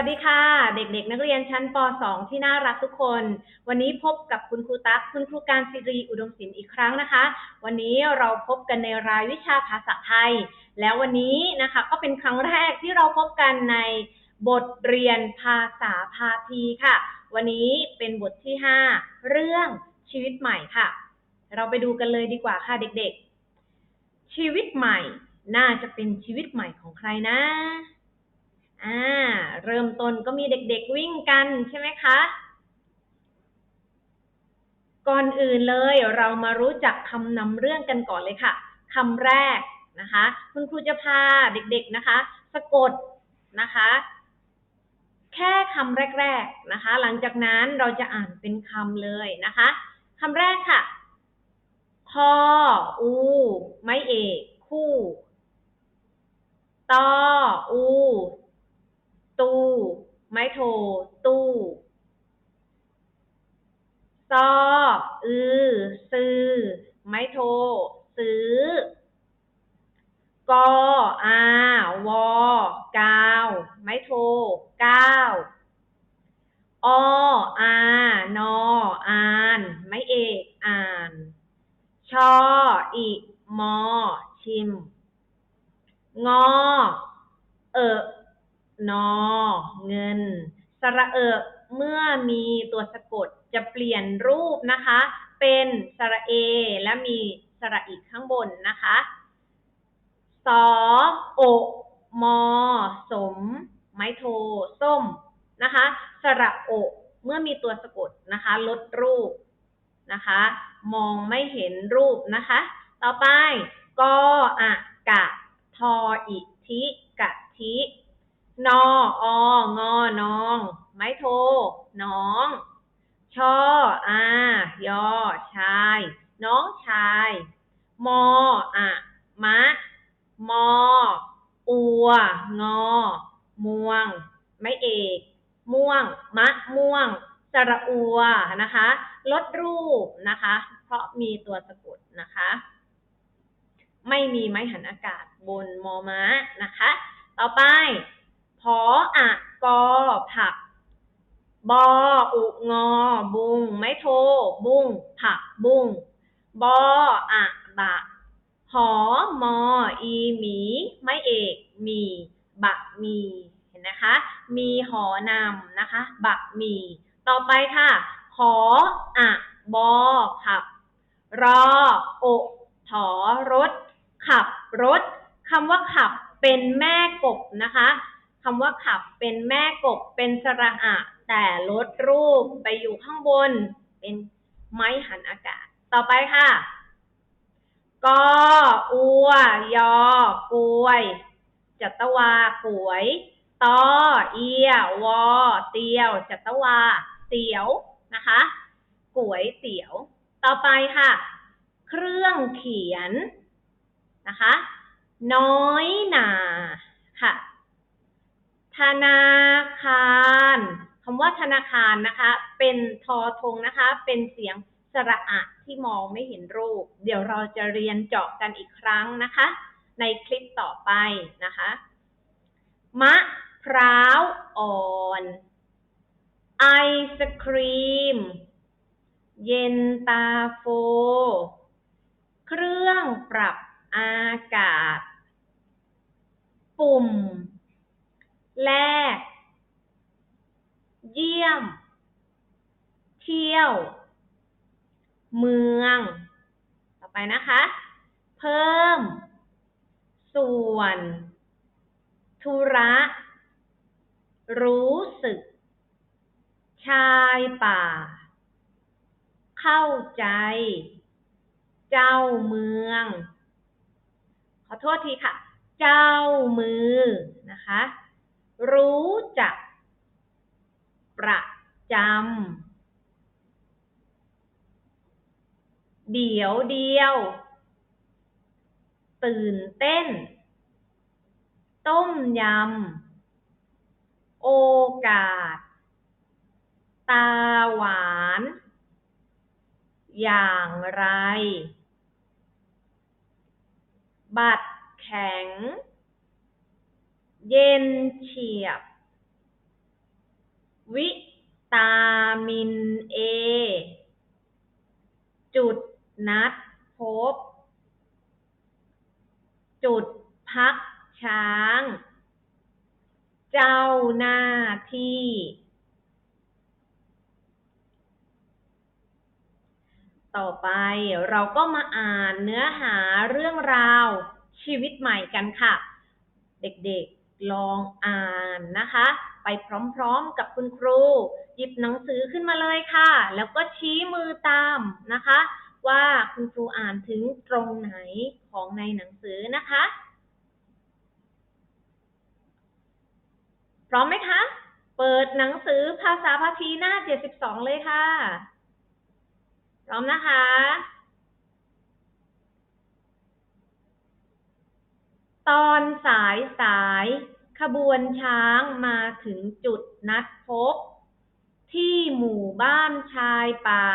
สวัสดีค่ะ เด็กๆ นักเรียนชั้นป .2 ที่น่ารักทุกคน วันนี้พบกับคุณครูตั๊กคุณครูการศิรีอุดมศิลป์อีกครั้งนะคะ วันนี้เราพบกันในรายวิชาภาษาไทย แล้ววันนี้นะคะก็เป็นครั้งแรกที่เราพบกันในบทเรียนภาษาพาทีค่ะ วันนี้เป็นบทที่ 5 เรื่องชีวิตใหม่ค่ะ เราไปดูกันเลยดีกว่าค่ะเด็กๆ ชีวิตใหม่น่าจะเป็นชีวิตใหม่ของใครนะ อ่า เริ่มต้นก็มีเด็กๆวิ่งกันใช่ไหมคะ ก่อนอื่นเลยเรามารู้จักคำนำเรื่องกันก่อนเลยค่ะคำแรกนะคะ คุณครูจะพาเด็กๆนะคะ สะกดนะคะ แค่คำแรกๆนะคะ หลังจากนั้นเราจะอ่านเป็นคำเลยนะคะคำแรกค่ะพออู ไม้เอก คู่ ตอ อู ตู้ ไม้โท ตู้ซออือ ซือไม้โท ซื้อกออาวอกาว ไม้โทก้าวออานออาน ไม้เอกอ่าน ชออิมอ ชิม งอ เออ นอ เงิน สระเอะเมื่อมีตัวสะกดจะเปลี่ยนรูปนะคะ เป็นสระเอ และมีสระอีกข้างบนนะคะสอโอมอ สม ไม้โท ส้มนะคะ สระโอ เมื่อมีตัวสะกดนะคะ ลดรูปนะคะ มองไม่เห็นรูปนะคะ ต่อไปกออะกะ ทออิทิกะทิ นอองอนอง ไม้โทน้อง ชออายอชาย น้องชาย มออะมะ มอ อัว งอ ม่วง ไม้เอก ม่วง มะ ม่วง สระอัวนะคะ ลดรูปนะคะ เพราะมีตัวสะกดนะคะ ไม่มีไม้หันอากาศบนมอม้านะคะ ต่อไป พออะกอผัก บออุงอ บุง ไม่โท บุ้งผักบุ้งบออะบะ หอมอ อีหมี ไม่เอก มีบะมี เห็นนะคะ มีหอนำนะคะบะมี ต่อไปค่ะขออะบอขับ รอโอถอรถ ขับรถคำว่าขับเป็นแม่กบนะคะ คำว่าขับเป็นแม่กบเป็นสระอะ แต่ลดรูปไปอยู่ข้างบน เป็นไม้หันอากาศ ต่อไปค่ะกออัวยอกวย จัตวากวยตอเอียวอเตียว จัตวา เตียวนะคะกวยเตี๋ยว ต่อไปค่ะ เครื่องเขียนนะคะ น้อยหนาค่ะ ธนาคารคำว่าธนาคารนะคะ เป็นทอทงนะคะ เป็นเสียงสระอะที่มองไม่เห็นรูป เดี๋ยวเราจะเรียนเจาะกันอีกครั้งนะคะ ในคลิปต่อไปนะคะ มะพร้าวอ่อน ไอศครีม เย็นตาโฟ เครื่องปรับอากาศ ปุ่ม แลกเยี่ยม เที่ยว เมือง ต่อไปนะคะ เพิ่ม ส่วน ธุระ รู้สึก ชายป่า เข้าใจ เจ้าเมือง ขอโทษทีค่ะ เจ้ามือนะคะ รู้จัก ประจำ เดี๋ยวเดียว ตื่นเต้น ต้มยำ โอกาส ตาหวาน อย่างไร บัตรแข็ง เย็นเฉียบ วิตามินเอ จุดนัดพบ จุดพักช้าง เจ้าหน้าที่ ต่อไปเราก็มาอ่านเนื้อหาเรื่องราวชีวิตใหม่กันค่ะ เด็กๆ ลองอ่านนะคะ ไปพร้อมๆกับคุณครู หยิบหนังสือขึ้นมาเลยค่ะ แล้วก็ชี้มือตามนะคะ ว่าคุณครูอ่านถึงตรงไหนของในหนังสือนะคะ พร้อมไหมคะ เปิดหนังสือภาษาพาทีหน้า 72 เลยค่ะ พร้อมนะคะ ตอนสายสายขบวนช้างมาถึงจุดนัดพบ ที่หมู่บ้านชายป่า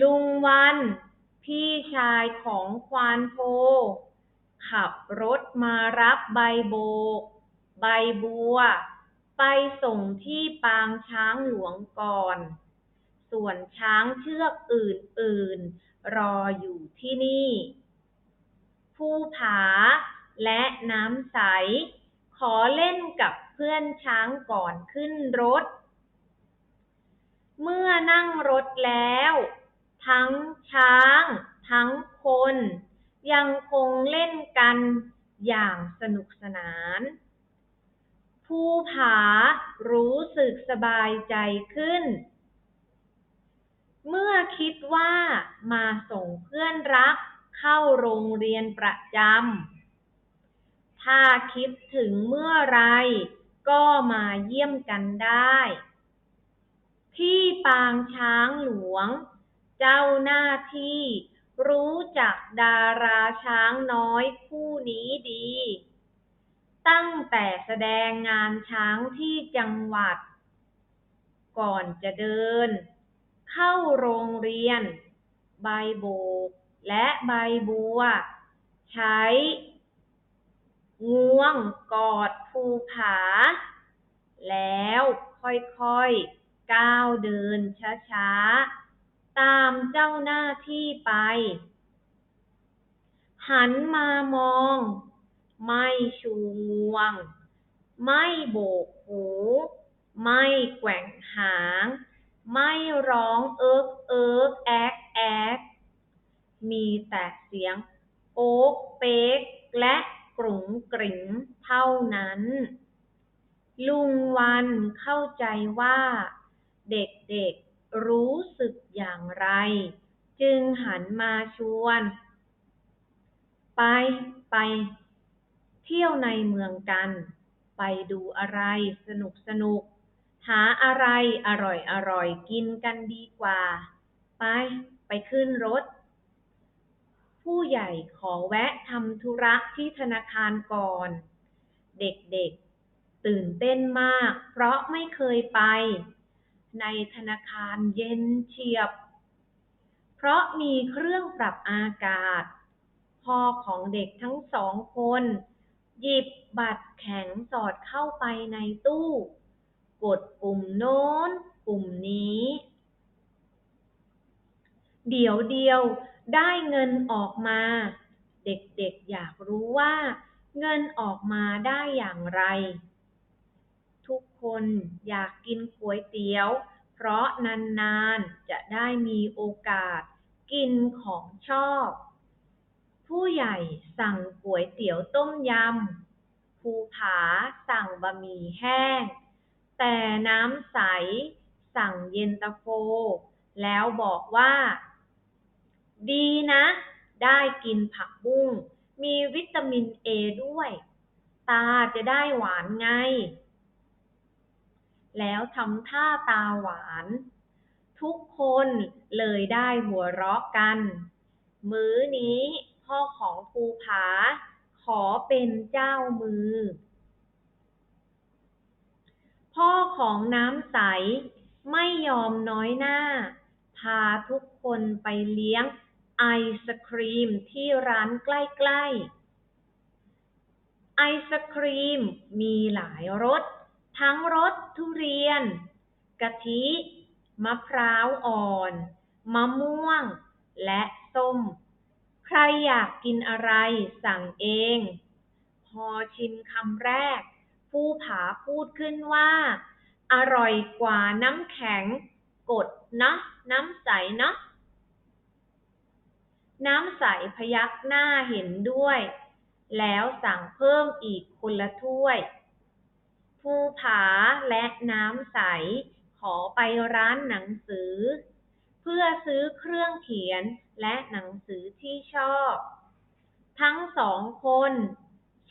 ลุงวัน พี่ชายของควานโพ ขับรถมารับใบโบก ใบบัว ไปส่งที่ปางช้างหลวงก่อน ส่วนช้างเชือกอื่นๆ รออยู่ที่นี่ ภูผา และน้ำใส ขอเล่นกับเพื่อนช้างก่อนขึ้นรถ เมื่อนั่งรถแล้ว ทั้งช้าง ทั้งคน ยังคงเล่นกันอย่างสนุกสนานภูผารู้สึกสบายใจขึ้น เมื่อคิดว่ามาส่งเพื่อนรัก เข้าโรงเรียนประจำ ถ้าคิดถึงเมื่อไรก็มาเยี่ยมกันได้ ที่ปางช้างหลวง เจ้าหน้าที่รู้จักดาราช้างน้อยคู่นี้ดี ตั้งแต่แสดงงานช้างที่จังหวัด ก่อนจะเดิน เข้าโรงเรียน ใบโบก และใบบัว ใช้งวงกอดภูผา แล้วค่อยๆก้าวเดินช้าๆ ตามเจ้าหน้าที่ไป หันมามอง ไม่ชูงวง ไม่โบกหู ไม่แกว่งหาง ไม่ร้องเอิ๊กเอิ๊กแอ๊กแอ๊ก มีแต่เสียงโอ๊กเป๊กและกรุงกริ่งเท่านั้น ลุงวันเข้าใจว่า เด็กๆรู้สึกอย่างไร จึงหันมาชวน ไปไป เที่ยวในเมืองกัน ไปดูอะไรสนุกสนุก หาอะไรอร่อยอร่อยกินกันดีกว่า ไป ไปขึ้นรถ ผู้ใหญ่ขอแวะทำธุระที่ธนาคารก่อน เด็กๆ ตื่นเต้นมาก เพราะไม่เคยไป ในธนาคารเย็นเฉียบ เพราะมีเครื่องปรับอากาศ พ่อของเด็กทั้งสองคน หยิบบัตรแข็งสอดเข้าไปในตู้ กดปุ่มโน้น ปุ่มนี้ เดี๋ยวเดียว ได้เงินออกมา เด็กๆอยากรู้ว่า เงินออกมาได้อย่างไร ทุกคนอยากกินก๋วยเตี๋ยว เพราะนานๆจะได้มีโอกาสกินของชอบ ผู้ใหญ่สั่งก๋วยเตี๋ยวต้มยำ ภูผาสั่งบะหมี่แห้ง แต่น้ำใส สั่งเย็นตาโฟ แล้วบอกว่า ดีนะ ได้กินผักบุ้ง มีวิตามินเอด้วย ตาจะได้หวานไง แล้วทำท่าตาหวาน ทุกคนเลยได้หัวเราะกัน มื้อนี้พ่อของภูผา ขอเป็นเจ้ามือ พ่อของน้ำใส ไม่ยอมน้อยหน้า พาทุกคนไปเลี้ยง ไอศครีมที่ร้านใกล้ๆ ไอศครีมมีหลายรส ทั้งรสทุเรียน กะทิ มะพร้าวอ่อน มะม่วง และส้ม ใครอยากกินอะไรสั่งเอง พอชิมคำแรก ผู้ผาพูดขึ้นว่า อร่อยกว่าน้ำแข็ง กดนะ น้ำใสนะ น้ำใสพยักหน้าเห็นด้วย แล้วสั่งเพิ่มอีกคนละถ้วย ภูผาและน้ำใสขอไปร้านหนังสือ เพื่อซื้อเครื่องเขียนและหนังสือที่ชอบ ทั้งสองคน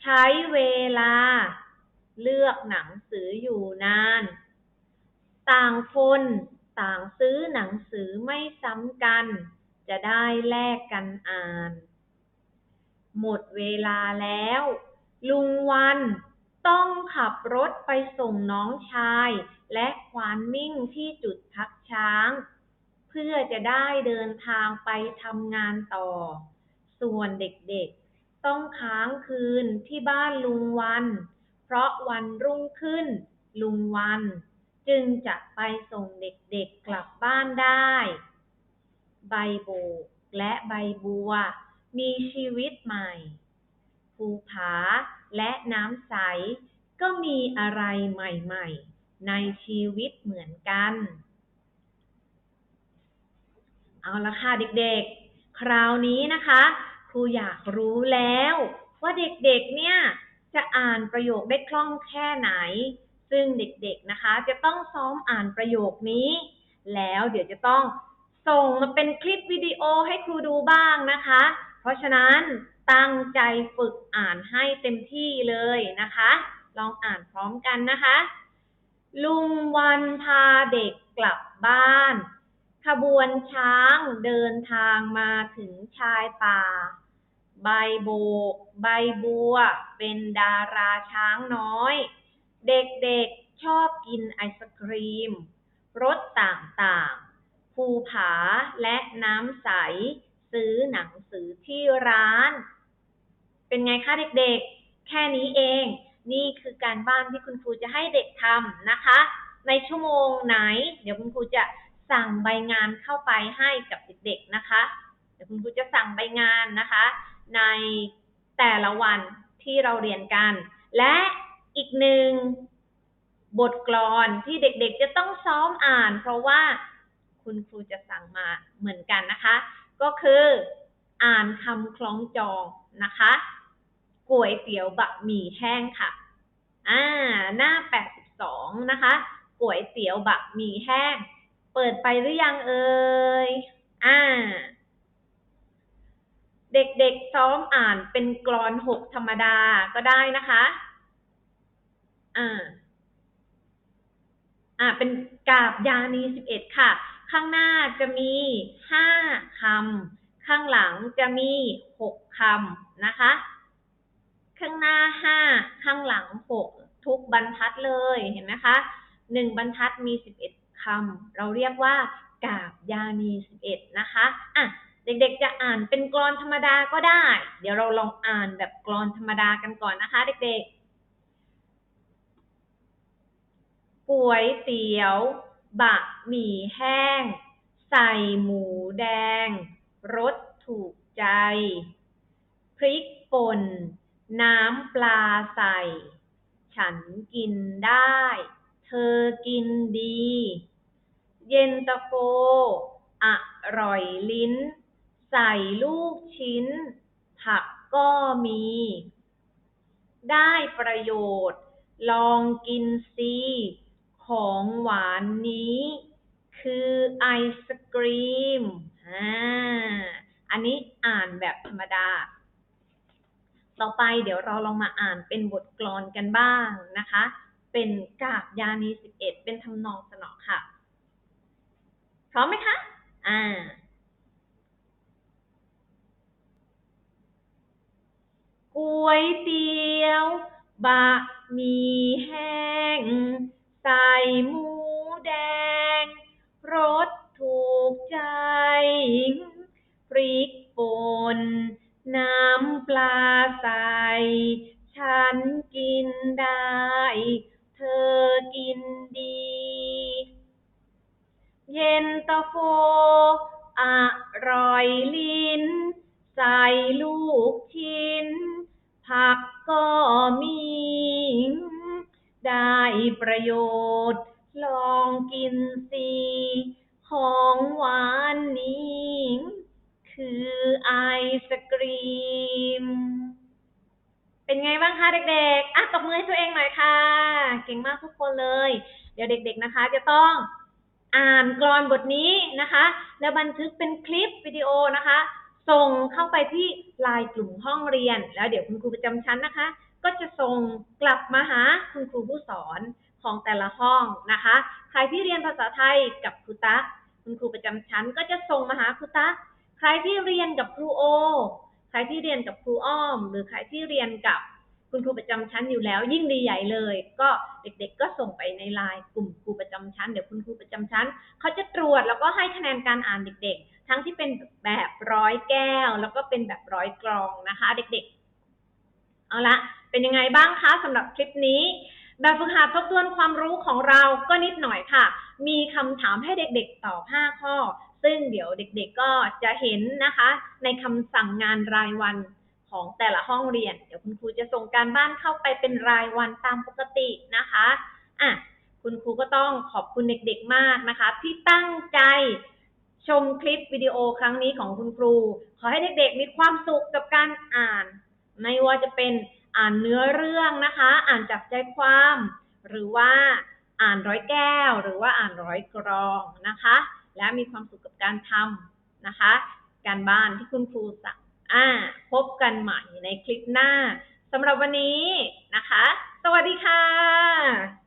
ใช้เวลา เลือกหนังสืออยู่นาน ต่างคนต่างซื้อหนังสือไม่ซ้ำกัน จะได้แลกกันอ่าน หมดเวลาแล้ว ลุงวันต้องขับรถไปส่งน้องชาย และควานมิ่งที่จุดพักช้าง เพื่อจะได้เดินทางไปทำงานต่อ ส่วนเด็กๆ ต้องค้างคืนที่บ้านลุงวัน เพราะวันรุ่งขึ้น ลุงวัน จึงจะไปส่งเด็กๆกลับบ้านได้ ใบโบกและใบบัว มีชีวิตใหม่ ภูผาและน้ำใส ก็มีอะไรใหม่ ๆ ในชีวิตเหมือนกัน เอาละค่ะเด็กๆ คราวนี้นะคะ ครูอยากรู้แล้วว่าเด็กๆ เนี่ยจะอ่านประโยคได้คล่องแค่ไหน ซึ่งเด็กๆ นะคะ จะต้องซ้อมอ่านประโยคนี้ แล้วเดี๋ยวจะต้อง ส่งมาเป็นคลิปวิดีโอให้ครูดูบ้างนะคะ เพราะฉะนั้นตั้งใจฝึกอ่านให้เต็มที่เลยนะคะ ลองอ่านพร้อมกันนะคะ ลุงวันพาเด็กกลับบ้าน ขบวนช้างเดินทางมาถึงชายป่า ใบโบก ใบบัว เป็นดาราช้างน้อย เด็กๆชอบกินไอศครีมรสต่างๆ ภูผาและน้ำใส ซื้อหนังสือที่ร้าน เป็นไงคะเด็กๆ แค่นี้เอง นี่คือการบ้านที่คุณครูจะให้เด็กทำนะคะ ในชั่วโมงไหน เดี๋ยวคุณครูจะสั่งใบงานเข้าไปให้กับเด็กๆนะคะ เดี๋ยวคุณครูจะสั่งใบงานนะคะ ในแต่ละวันที่เราเรียนกัน และอีกหนึ่งบทกลอนที่เด็กๆจะต้องซ้อมอ่าน เพราะว่า คุณครูจะสั่งมาเหมือนกันนะคะ ก็คืออ่านคำคล้องจองนะคะก๋วยเตี๋ยวบะหมี่แห้งค่ะ อ่า หน้า 82 นะคะก๋วยเตี๋ยวบะหมี่แห้ง เปิดไปหรือยังเอ่ย อ่า เด็กๆซ้อมอ่านเป็นกรอนหกธรรมดาก็ได้นะคะ อ่า อ่า เป็นกาบยานีสิบเอ็ดค่ะ ข้างหน้าจะมีห้าคำข้างหลังจะมีหกคำนะคะ ข้างหน้าห้าข้างหลังหกทุกบรรทัดเลยเห็นไหมคะหนึ่งบรรทัดมีสิบเอ็ดคำเราเรียกว่ากาบยานีสิบเอ็ดนะคะอะเด็กๆ จะอ่านเป็นกรอนธรรมดาก็ได้ เดี๋ยวเราลองอ่านแบบกรอนธรรมดากันก่อนนะคะ เด็กๆ ก๋วยเตี๋ยว บะหมี่แห้ง ใส่หมูแดง รสถูกใจ พริกป่น น้ำปลาใส่ ฉันกินได้ เธอกินดี เย็นตาโฟอร่อยลิ้น ใส่ลูกชิ้น ผักก็มี ได้ประโยชน์ ลองกินสิ ของหวานนี้คือไอศกรีม อ่า อันนี้อ่านแบบธรรมดา ต่อไปเดี๋ยวเราลองมาอ่านเป็นบทกลอนกันบ้างนะคะ เป็นกาบยานีสิบเอ็ดเป็นทำนองสนอค่ะ พร้อมไหมคะ อ่า ก๋วยเตี๋ยว บะหมี่แห้ง ใส่หมูแดง รสถูกใจพริกป่นน้ำปลาใส ฉันกินได้ เธอกินดี เย็นตาโฟ อร่อยลิ้น ใส่ลูกชิ้น ผักก็ ประโยชน์ ลองกินสิของหวานนี้ คือไอศกรีม เป็นไงบ้างคะเด็กๆ อะตบมือให้ตัวเองหน่อยค่ะ เก่งมากทุกคนเลย เดี๋ยวเด็ก ๆนะคะ จะต้องอ่านกลอนบทนี้นะคะ แล้วบันทึกเป็นคลิปวิดีโอนะคะ ส่งเข้าไปที่ไลน์กลุ่มห้องเรียน แล้วเดี๋ยวคุณครูประจำชั้นนะคะ ก็จะส่งกลับมาหาคุณครูผู้สอนของแต่ละห้องนะคะ ใครที่เรียนภาษาไทยกับครูตั๊กคุณครูประจำชั้นก็จะส่งมาหาครูตั๊กใครที่เรียนกับครูโอ ใครที่เรียนกับครูอ้อม หรือใครที่เรียนกับคุณครูประจำชั้นอยู่แล้ว ยิ่งดีใหญ่เลย ก็เด็กๆ ก็ส่งไปในไลน์กลุ่มครูประจำชั้น เดี๋ยวคุณครูประจำชั้นเขาจะตรวจแล้วก็ให้คะแนนการอ่านเด็ก ๆ ทั้งที่เป็นแบบร้อยแก้ว แล้วก็เป็นแบบร้อยกรองนะคะ เด็กๆ เอาละ เป็นยังไงบ้างคะสำหรับคลิปนี้ แบบฝึกหัดทบทวนความรู้ของเราก็นิดหน่อยค่ะ มีคำถามให้เด็กๆตอบ 5 ข้อ ซึ่งเดี๋ยวเด็กๆก็จะเห็นนะคะ ในคำสั่งงานรายวันของแต่ละห้องเรียน เดี๋ยวคุณครูจะส่งการบ้านเข้าไปเป็นรายวันตามปกตินะคะอะคุณครูก็ต้องขอบคุณเด็กๆมากนะคะ ที่ตั้งใจชมคลิปวิดีโอครั้งนี้ของคุณครู ขอให้เด็กๆมีความสุขกับการอ่าน ไม่ว่าจะเป็น อ่านเนื้อเรื่องนะคะ อ่านจับใจความ หรือว่าอ่านร้อยแก้ว หรือว่าอ่านร้อยกรองนะคะ และมีความสุขกับการทำนะคะ การบ้านที่คุณครูสั่งอ่าพบกันใหม่ในคลิปหน้าสำหรับวันนี้นะคะ สวัสดีค่ะ